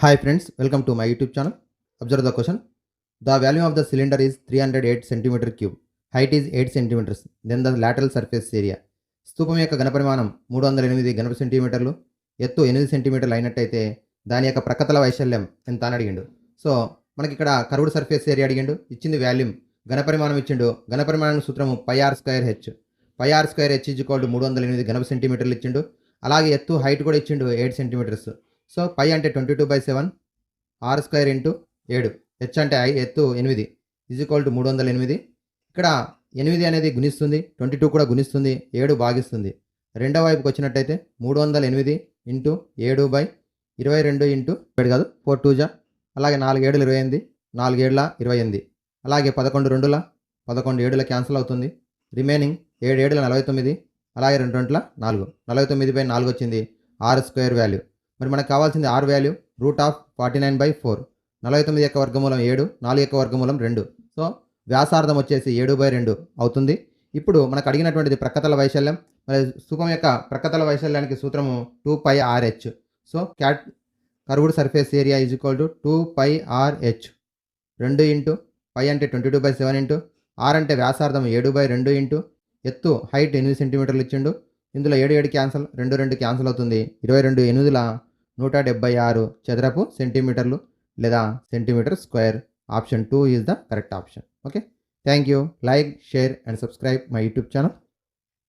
Hi friends welcome to my YouTube channel observe the question the volume of the cylinder is three hundred eight centimetre cube height is eight centimetres then the lateral surface area స్తూపం యొక్క ఘనపరిమాణం మూడు వందల ఎనిమిది గణప సెంటీమీటర్లు ఎత్తు ఎనిమిది సెంటీమీటర్లు అయినట్టయితే దాని యొక్క ప్రకతల వైశాల్యం ఎంత అని అడిగిండు. సో మనకి ఇక్కడ కర్వ్డ్ సర్ఫేస్ ఏరియా అడిగిండు. ఇచ్చింది వాల్యూమ్. ఘనపరిమాణం ఇచ్చిండు. ఘనపరిమాణం సూత్రము pi R square H pi R square H equal మూడు వందల ఎనిమిది ఘనప సెంటీమీటర్లు ఇచ్చిండు. అలాగే ఎత్తు హైట్ కూడా ఇచ్చిండు ఎయిట్ సెంటీమీటర్స్ సో పై అంటే twenty two by seven R square into ఏడు. హెచ్ అంటే ఐ ఎత్తు ఎనిమిది ఈజ్ ఈక్వల్ టు మూడు వందల ఎనిమిది. ఇక్కడ ఎనిమిది అనేది గుణిస్తుంది ట్వంటీ టూ కూడా గుణిస్తుంది ఏడు భాగిస్తుంది. రెండో వైపుకి వచ్చినట్టయితే మూడు వందల ఎనిమిది ఇంటూ ఏడు బై ఇరవై రెండు ఇంటూ ఏడు కాదు ఫోర్ టూ జా. అలాగే నాలుగు ఏడులు ఇరవై ఎనిమిది నాలుగు ఏడుల ఇరవై ఎనిమిది. అలాగే పదకొండు రెండుల పదకొండు ఏడుల క్యాన్సిల్ అవుతుంది. రిమైనింగ్ ఏడు ఏడుల నలభై తొమ్మిది అలాగే రెండు రెండుల నాలుగు. నలభై తొమ్మిది బై నాలుగు వచ్చింది ఆరు స్క్వేర్ వాల్యూ మరి మనకు కావాల్సింది R value root of forty nine by four నలభై తొమ్మిది యొక్క వర్గమూలం ఏడు నాలుగు యొక్క వర్గమూలం రెండు. సో వ్యాసార్థం వచ్చేసి ఏడు బై రెండు అవుతుంది. ఇప్పుడు మనకు అడిగినటువంటిది ప్రక్కతల వైశాల్యం. మరి సుఖం యొక్క ప్రక్కతల వైశాల్యానికి సూత్రము two pi R H so cat curved surface area is equal to two pi R H రెండు ఇంటూ పై అంటే twenty two by seven into R అంటే వ్యాసార్థం ఏడు బై రెండు ఇంటూ ఎత్తు హైట్ ఎనిమిది సెంటీమీటర్లు ఇచ్చిండు. ఇందులో ఏడు ఏడు క్యాన్సల్ రెండు రెండు క్యాన్సల్ అవుతుంది. ఇరవై రెండు ఎనిమిదిల నూట డెబ్బై ఆరు చదరపు సెంటీమీటర్లు లేదా centimetre square. Option two is the correct option. Okay? Thank you. Like share and subscribe my YouTube channel.